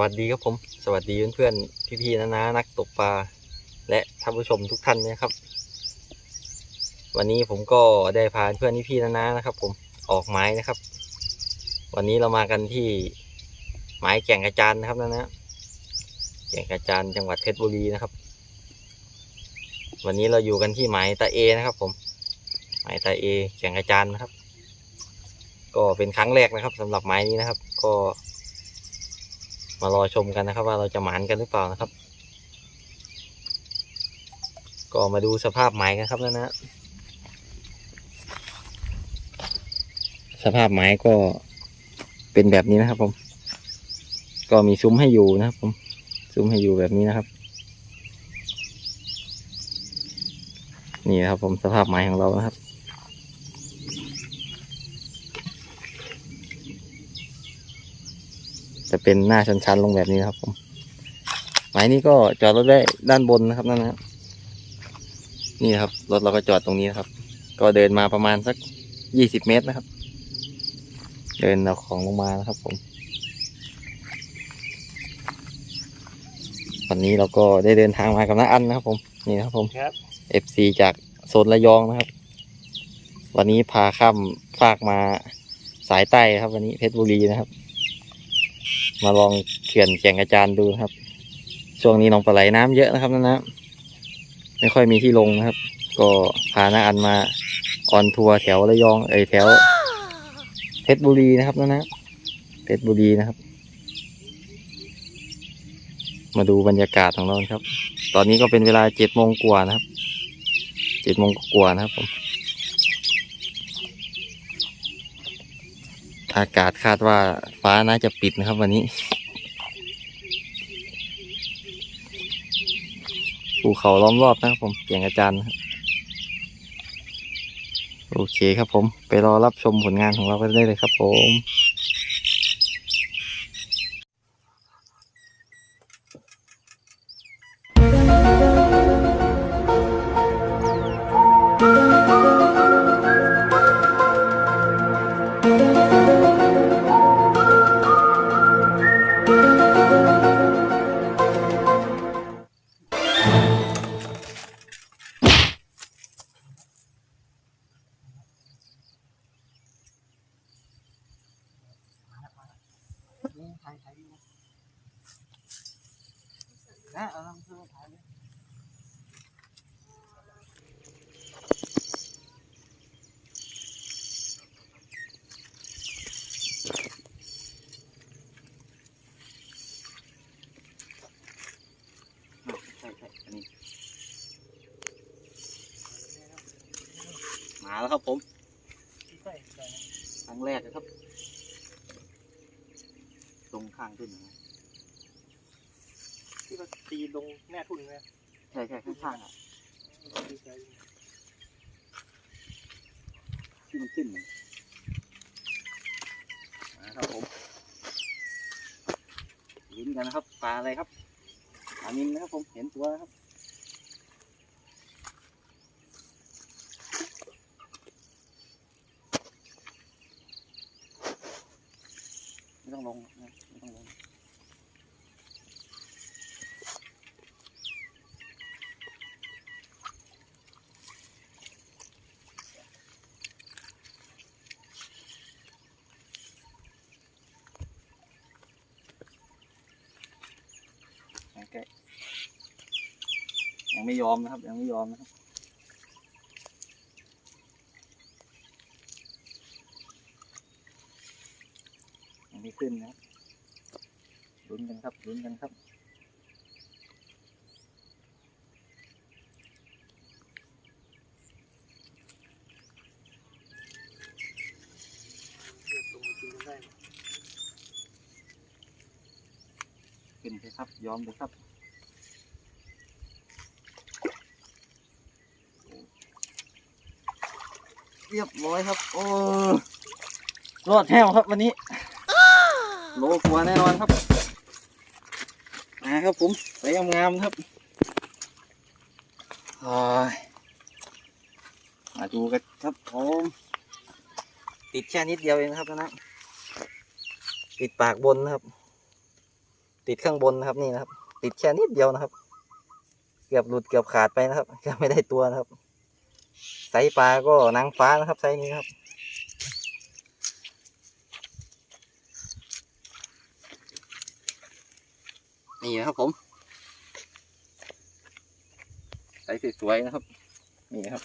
วัสดีครับผม สวัสดีเพื่อนๆพี่ๆนะนะนักตกปลาและท่านผู้ชมทุกท่านนะครับ วันนี้ผมก็ได้พาเพื่อนพี่ๆนะนะนะครับ ผมออกไม้นะครับ วันนี้เรามากันที่หมายแก่งกระจานนะครับนะนะแก่งกระจานจังหวัดเพชรบุรีนะครับ วันนี้เราอยู่กันที่หมายตาเอนะครับ ผมหมายตาเอแก่งกระจานนะครับ ก็เป็นครั้งแรกนะครับสำหรับไม้นี้นะครับ ก็ มารอชมกันนะครับ ว่าเราจะหมานกันหรือเปล่านะครับ ก็มาดูสภาพไม้กันครับนะนะ สภาพไม้ก็เป็นแบบนี้นะครับ ผม ก็มีซุ้มให้อยู่นะครับ ผม ซุ้มให้อยู่แบบนี้นะครับ นี่นะครับ ผมสภาพไม้ของเรานะครับ จะ เป็นหน้าชันๆลงแบบนี้นะครับผมไม้นี้ก็จอดรถได้ด้านบนนะครับนั่นนะครับนี่นะครับ รถเราก็จอดตรงนี้นะครับ ก็เดินมาประมาณสักยี่สิบเมตรนะครับ เดินเอาของลงมานะครับผมวันนี้เราก็ได้เดินทางมากับน้าอันนะครับ ผมนี่นะครับผมครับ FC จากโซนระยองนะครับ วันนี้พาข้ามฟากมาสายใต้ครับ วันนี้เพชรบุรีนะครับ มาลองเขื่อนแก่งกระจานดูครับ ช่วงนี้หนองปลาไหลน้ำเยอะนะครับนั่นนะไม่ค่อยมีที่ลงนะครับ ก็พาน้าอันมาออนทัวร์แถวระยองเอยแถวเพชรบุรีนะครับนั่นนะเพชรบุรีนะครับ มาดูบรรยากาศของเราครับ ตอนนี้ก็เป็นเวลาเจ็ดโมงกว่านะครับเจ็ดโมงกว่านะครับผม อากาศคาดว่าฟ้าน่าจะปิดนะครับวันนี้ ภูเขาล้อมรอบนะครับผมเกียงอาจารย์ โอเคครับผม ไปรอรับชมผลงานของเรากันได้เลยครับผม ใช่ใช่อันนี้ มาแล้วครับผมครั้งแรกนะครับ ตรงข้างขึ้นนะ ตีลงแม่ทุนไหมใช่ใช่ข้างข้างๆอะดีใจที่มันขึ้นน่ะมาครับผมลุ้นกันนะครับปลาอะไรครับปลานินนะครับผมเห็นตัวนะครับไม่ต้องลงนะใกล้ๆยังไม่ย อมนะครับ ยังไม่ยอมนะครับยังไม่ขึ้นนะครับลุ้นกันครับลุ้นกันครับเลือดลงมากินกันได้นะขึ้นเลยครับ ยอมเลยครับ เรียบร้อยครับ โอ้รอดแห้วครับวันนี้ โลกลัวแน่นอนครับนะครับผมใส่งามๆครับอ่ามาดูกันครับผมติดแค่นิดเดียวเองนะครับนะ ติดปากบนนะครับ ติดข้างบนนะครับนี่นะครับ ติดแค่นิดเดียวนะครับ เกือบหลุดเกือบขาดไปนะครับก็ไม่ได้ตัวนะครับ ไซส์ปลาก็นางฟ้านะครับไซส์นี้ครับ นี่นะครับผมไซสสวยๆนะครับ นี่นะครับ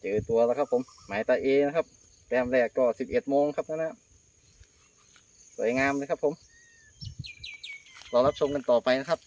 เจอตัวแล้วครับผม หมายตาเอนะครับ แต้มแรกก็สิบเอ็ดโมงครับนะนะ สวยงามเลยครับผม รอรับชมกันต่อไปนะครับ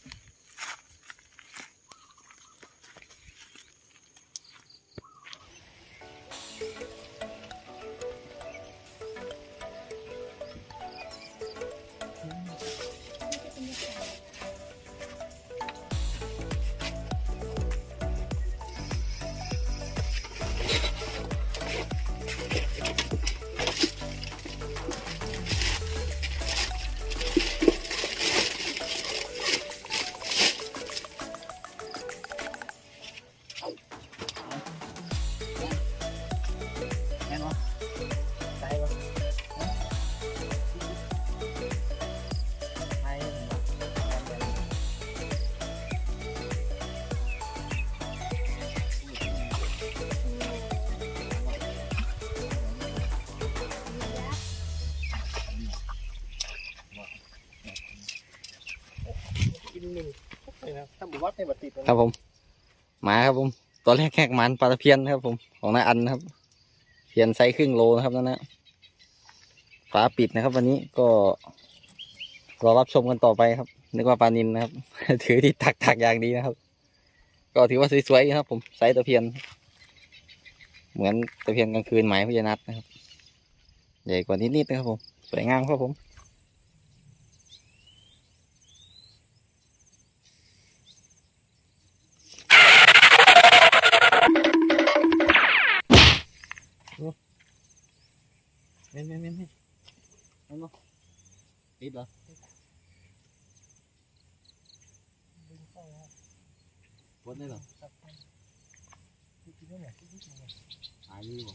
ว่าในบัตรติดครับผมมาครับผมตัวแรกแขกมันปลาตะเพียนครับผมของน้าอันนะครับ เพียนไซส์ครึ่งโลนะครับนั่นนะฝาปิดนะครับ วันนี้ก็รอรับชมกันต่อไปครับ นึกว่าปลานินนะครับ ถือที่ตักตักอย่างดีนะครับ ก็ถือว่าสวยๆนะครับผมไซส์ตะเพียน เหมือนตะเพียนกลางคืนหมายพญานัทนะครับ ใหญ่กว่านิดๆนะครับผม สวยงามครับผม เม่นเม่นเม่นเม่นเอาเนาะติดเหรอปวดได้เหรอหายนี่บ่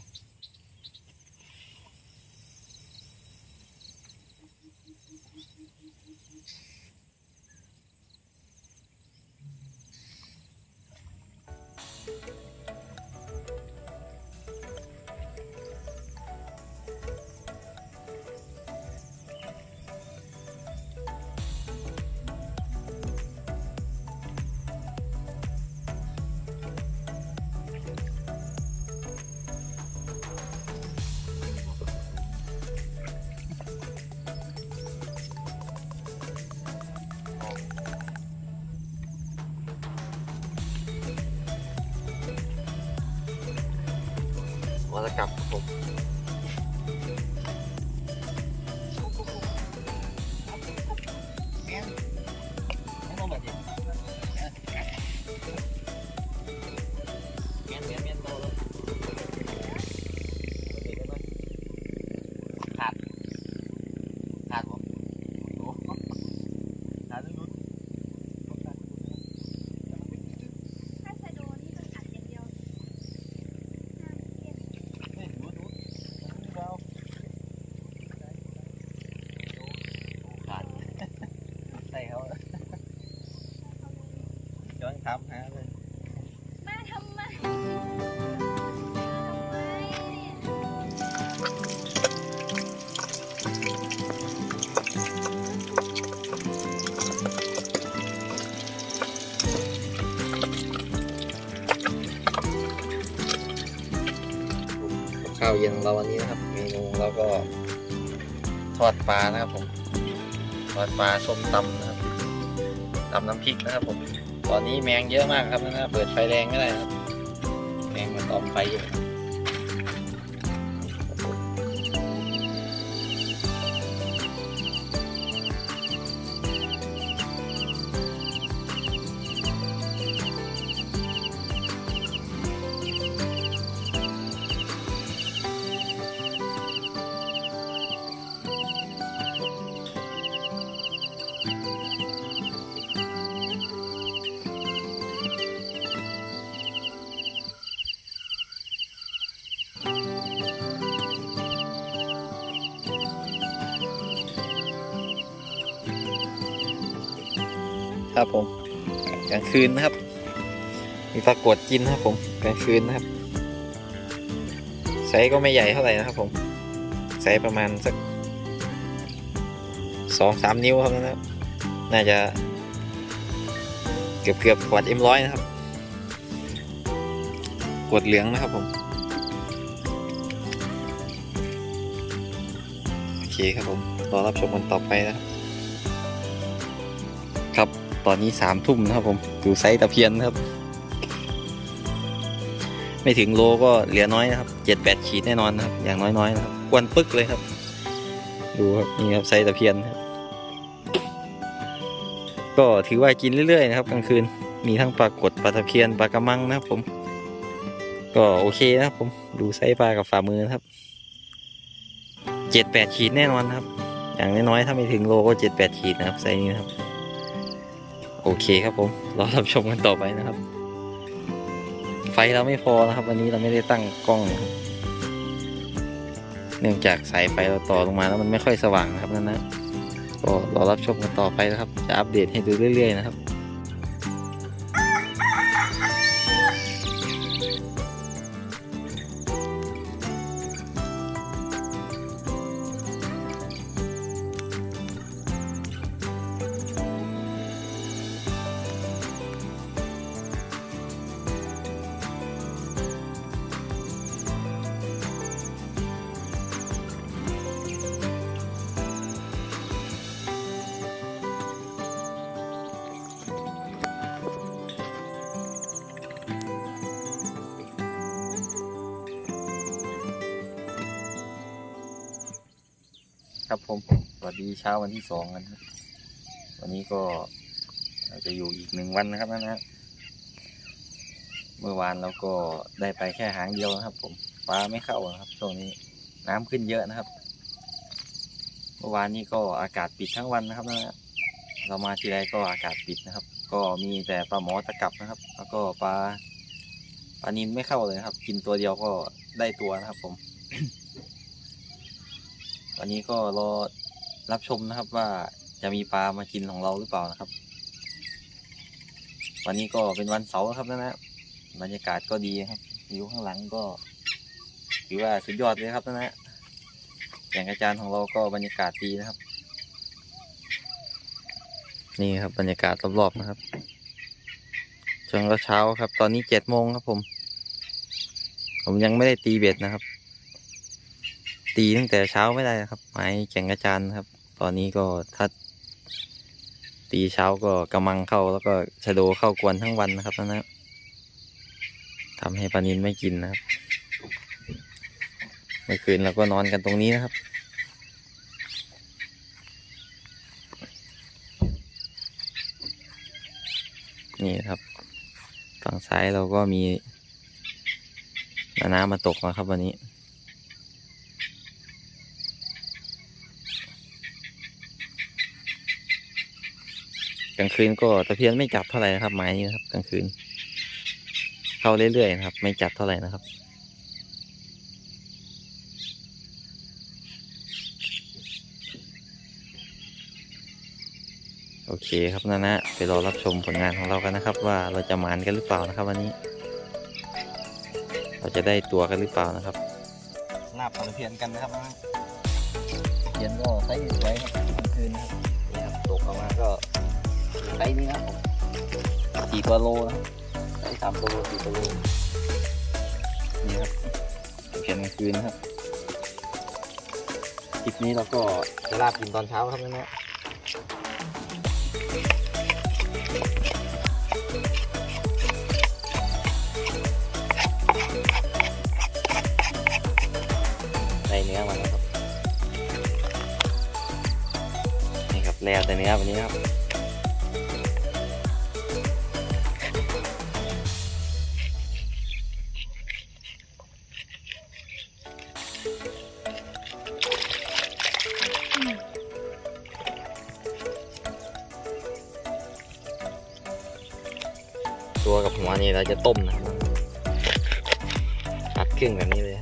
ว่าจะกลับครับผม เราวันนี้นะครับ เมนูเราก็ทอดปลานะครับผมทอดปลาส้มตำนะครับตำน้ำพริกนะครับผม ตอนนี้แมงเยอะมากครับนะเปิดไฟแรงไม่ได้ครับ แมงมันตอมไฟอยู่ ครับผมกลางคืนนะครับ มีปรากฏกินนะครับผมกลางคืนนะครับไซส์ก็ไม่ใหญ่เท่าไหร่นะครับผมไซส์ประมาณสักสองสามนิ้วครับนะครับ น่าจะเกือบเกือบขวดเอ็มร้อยนะครับขวดเหลืองนะครับผมโอเคครับผมรอรับชมกันต่อไปนะครับ ตอนนี้สามทุ่มนะครับผมดูไซส์ตะเพียนครับ ไม่ถึงโลก็เหลือน้อยนะครับเจ็ดแปดขีดแน่นอนนะครับ อย่างน้อยๆนะครับอ้วนปึ๊กเลยครับ ดูครับนี่ครับไซส์ตะเพียนครับ ก็ถือว่ากินเรื่อยๆนะครับกลางคืนมีทั้งปลากดปลาตะเพียนปลากระมังนะครับผม ก็โอเคนะครับผมดูไซส์ปลากับฝ่ามือนะครับเจ็ดแปดขีดแน่นอนนะครับ อย่างน้อยๆถ้าไม่ถึงโลก็เจ็ดแปดขีดนะครับไซส์นี้นะครับ โอเคครับผมรอรับชมกันต่อไปนะครับ ไฟเราไม่พอนะครับ วันนี้เราไม่ได้ตั้งกล้องนะครับเนื่องจากสายไฟเราต่อลงมาแล้วมันไม่ค่อยสว่างนะครับนั่นนะก็รอรับชมกันต่อไปนะครับ จะอัปเดตให้ดูเรื่อยๆนะครับ ครับผมสวัสดีเช้าวันที่สองกันครับวันนี้ก็จะอยู่อีกหนึ่งวันนะครับนะฮะเมื่อวานเราก็ได้ไปแค่หางเดียวนะครับ ผมปลาไม่เข้านะครับช่วงนี้น้ำขึ้นเยอะนะครับ เมื่อวานนี้ก็อากาศปิดทั้งวันนะครับนะฮะเรามาทีไรก็อากาศปิดนะครับ ก็มีแต่ปลาหมอตะกับนะครับ แล้วก็ปลาปลานินไม่เข้าเลยครับ กินตัวเดียวก็ได้ตัวนะครับ ผม วันนี้ก็รอรับชมนะครับว่าจะมีปลามากินของเราหรือเปล่านะครับ วันนี้ก็เป็นวันเสาร์ครับนะนะบรรยากาศก็ดีครับวิวข้างหลังก็ถือว่าสุดยอดเลยครับนะนะอย่างอาจารย์ของเราก็บรรยากาศดีนะครับ นี่ครับบรรยากาศรอบๆนะครับช่วงเช้าๆครับ ตอนนี้เจ็ดโมงครับผม ผมยังไม่ได้ตีเบ็ดนะครับ ตีตั้งแต่เช้าไม่ได้นะครับ ไม้แข่งอาจารย์ครับ ตอนนี้ก็ถ้าตีเช้าก็กำมังเข้าแล้วก็ชะโดเข้ากวนทั้งวันนะครับนะนะทำให้ปลานินไม่กินนะครับ เมื่อคืนเราก็นอนกันตรงนี้นะครับ นี่ครับ ฝั่งซ้ายเราก็มีน้ำมาตกนะครับวันนี้ กลางคืนก็ตะเพียนไม่จับเท่าไหร่นะครับไม้นี้นะครับกลางคืน เข้าเรื่อยๆนะครับ ไม่จับเท่าไหร่นะครับโอเคครับนะนะไปรอรับชมผลงานของเรากันนะครับ ว่าเราจะหมานกันหรือเปล่านะครับ วันนี้ เราจะได้ตัวกันหรือเปล่านะครับลาบตะเพียนกันนะครับนะเพียนก็ไซส์สวยครับกลางคืนนะครับนี่ครับตกออกมาก็ ไซส์นี้นะครับสี่ตัวโลนะไซส์สามตัวโลสี่ตัวโลนี่ครับเขียนกลางคืนนะครับคลิปนี้เราก็จะลาบกินตอนเช้าครับนั่นะได้เนื้อมาแล้วครับ นี่ครับแล้วแต่เนื้อวันนี้ครับ กับหัวนี่เราจะต้มนะครับตัดครึ่งแบบนี้เลย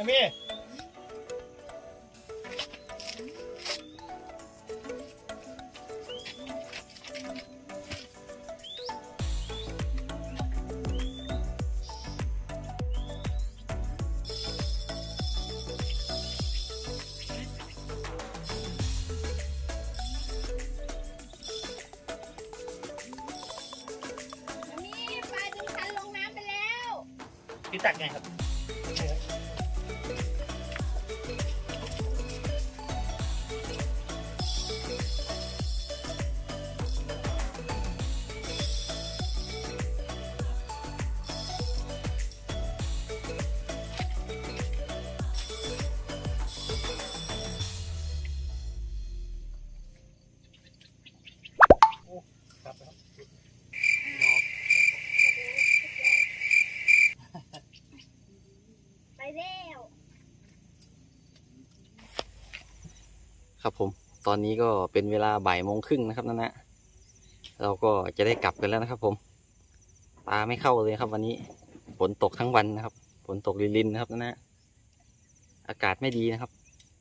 นะพี่นี่ปลาดึงคันลงน้ำไปแล้วพี่ตักไงครับครับ ครับผมตอนนี้ก็เป็นเวลาบ่ายโมงครึ่งนะครับนั่นนะเราก็จะได้กลับกันแล้วนะครับ ผมปลาไม่เข้าเลยครับ วันนี้ฝนตกทั้งวันนะครับฝนตกลินๆนะครับนั่นนะอากาศไม่ดีนะครับ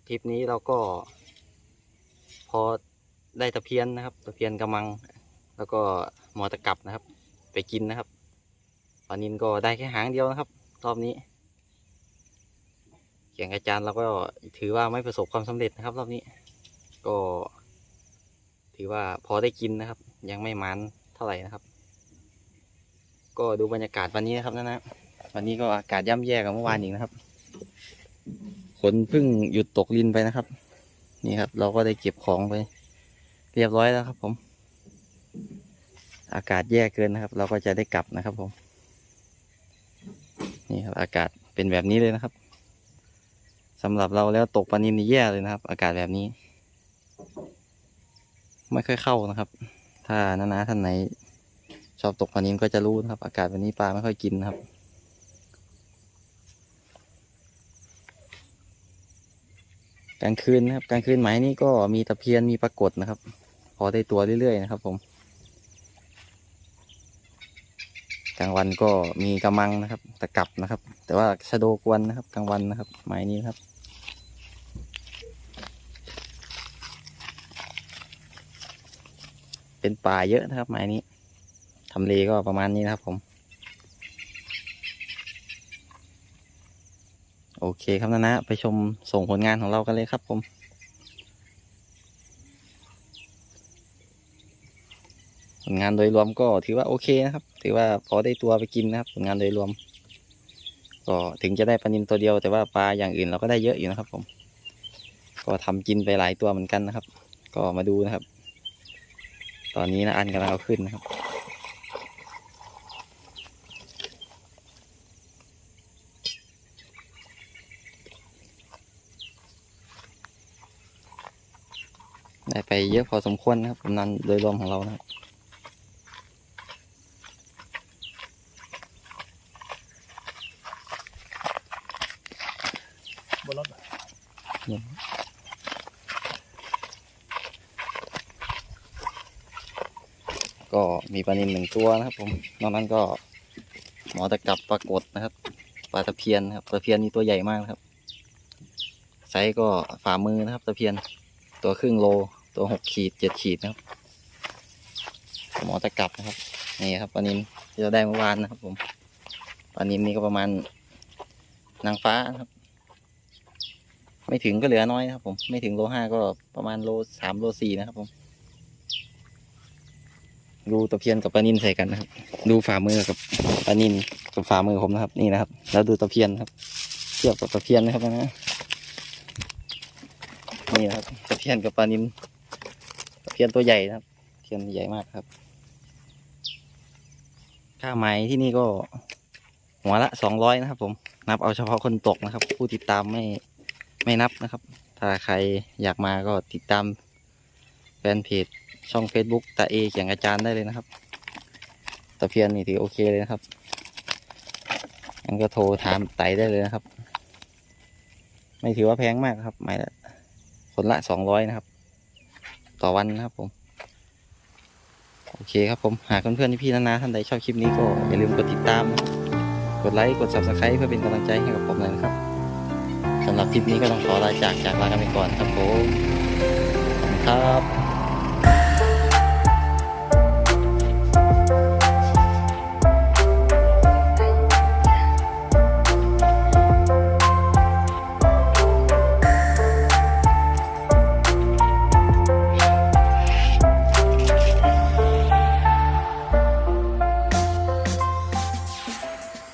ทริปนี้เราก็ พอได้ตะเพียนนะครับ ตะเพียนกำมัง แล้วก็หมอตะกับนะครับ ไปกินนะครับปลานินก็ได้แค่หางเดียวนะครับ รอบนี้เกียงอาจารย์เราก็ถือว่าไม่ประสบความสำเร็จนะครับ รอบนี้ ก็ ถือว่าพอได้กินนะครับ ยังไม่มันเท่าไหร่นะครับ ก็ดูบรรยากาศวันนี้นะครับนะนะวันนี้ก็อากาศย่ำแย่กว่าเมื่อวานอีกนะครับฝนเพิ่งหยุดตกลินไปนะครับ นี่ครับ เราก็ได้เก็บของไป เรียบร้อยแล้วครับ ผม อากาศแย่เกินนะครับ เราก็จะได้กลับนะครับ ผม นี่ครับ อากาศเป็นแบบนี้เลยนะครับสำหรับเราแล้วตกปลานินนี่แย่เลยนะครับ อากาศแบบนี้ ไม่ค่อยเข้านะครับ ถ้านานาท่านไหน ชอบตกปลานินก็จะรู้นะครับ อากาศแบบนี้ปลาไม่ค่อยกินนะครับ กลางคืนนะครับ กลางคืนไหมนี้ก็มีตะเพียนมีปรากฏนะครับ พอได้ตัวเรื่อยๆนะครับ ผมกลางวันก็มีกระมังนะครับ ตะกลับนะครับ แต่ว่าชะโดกวนนะครับ กลางวันนะครับไม้นี้นครับ เป็นป่าเยอะนะครับไม้นี้ทำเลก็ประมาณนี้นะครับผม โอเคครับนะนะ ไปชมส่งผลงานของเรากันเลยครับผมผลงานโดยรวมก็ถือว่าโอเคนะครับ ถือว่าพอได้ตัวไปกินนะครับ ผลงานโดยรวม ก็ถึงจะได้ปลานิลตัวเดียวแต่ว่าปลาอย่างอื่นเราก็ได้เยอะอยู่นะครับผม ก็ทำกินไปหลายตัวเหมือนกันนะครับ ก็มาดูนะครับ ตอนนี้นะอันกำลังเอาขึ้นนะครับ ได้ไปเยอะพอสมควรนะครับผลงานโดยรวมของเรานะครับนรถอะ ก็ มีปลานิลหนึ่งตัวนะครับ ผม นอกนั้นก็หมอตะกับปรากฏนะครับ ปลาตะเพียนนะครับ ตะเพียนนี่ตัวใหญ่มากนะครับ ไซส์ก็ฝ่ามือนะครับ ตะเพียน ตัวครึ่งโล ตัวหกขีดเจ็ดขีดนะครับ หมอตะกับนะครับ นี่ครับปลานิลที่เราได้เมื่อวานนะครับ ผม ปลานิลนี่ก็ประมาณนางฟ้านะครับ ไม่ถึงก็เหลือน้อยนะครับ ผม ไม่ถึงโลห้าก็ประมาณโลสามโลสี่นะครับผม ดูตะเพียนกับปลานินใส่กันนะครับ ดูฝ่ามือกับปลานินกับฝ่ามือผมนะครับ นี่นะครับ แล้วดูตะเพียนครับเทียบกับตะเพียนนะครับนะนี่นะครับตะเพียนกับปลานินตะเพียนตัวใหญ่นะครับตะเพียนใหญ่มากครับ ค่าไม้ที่นี่ก็ หัวละสองร้อยนะครับ ผมนับเอาเฉพาะคนตกนะครับ ผู้ติดตามไม่ไม่นับนะครับ ถ้าใครอยากมาก็ติดตามแฟนเพจ ช่อง Facebook ตาเอเขียงอาจารย์ได้เลยนะครับตะเพียนนี่ถือโอเคเลยนะครับงั้นก็โทรถามไต่ได้เลยนะครับ ไม่ถือว่าแพงมากครับหมายละคนละสองร้อยนะครับ ต่อวันนะครับผม โอเคครับผม หากเพื่อนๆพี่ๆนานาท่านใดชอบคลิปนี้ก็อย่าลืมกดติดตาม กดไลค์ กด subscribe เพื่อเป็นกำลังใจให้กับผมเลยนะครับสำหรับคลิปนี้ก็ต้องขอลาจากจากลากันไปก่อนครับผมขอบคุณครับ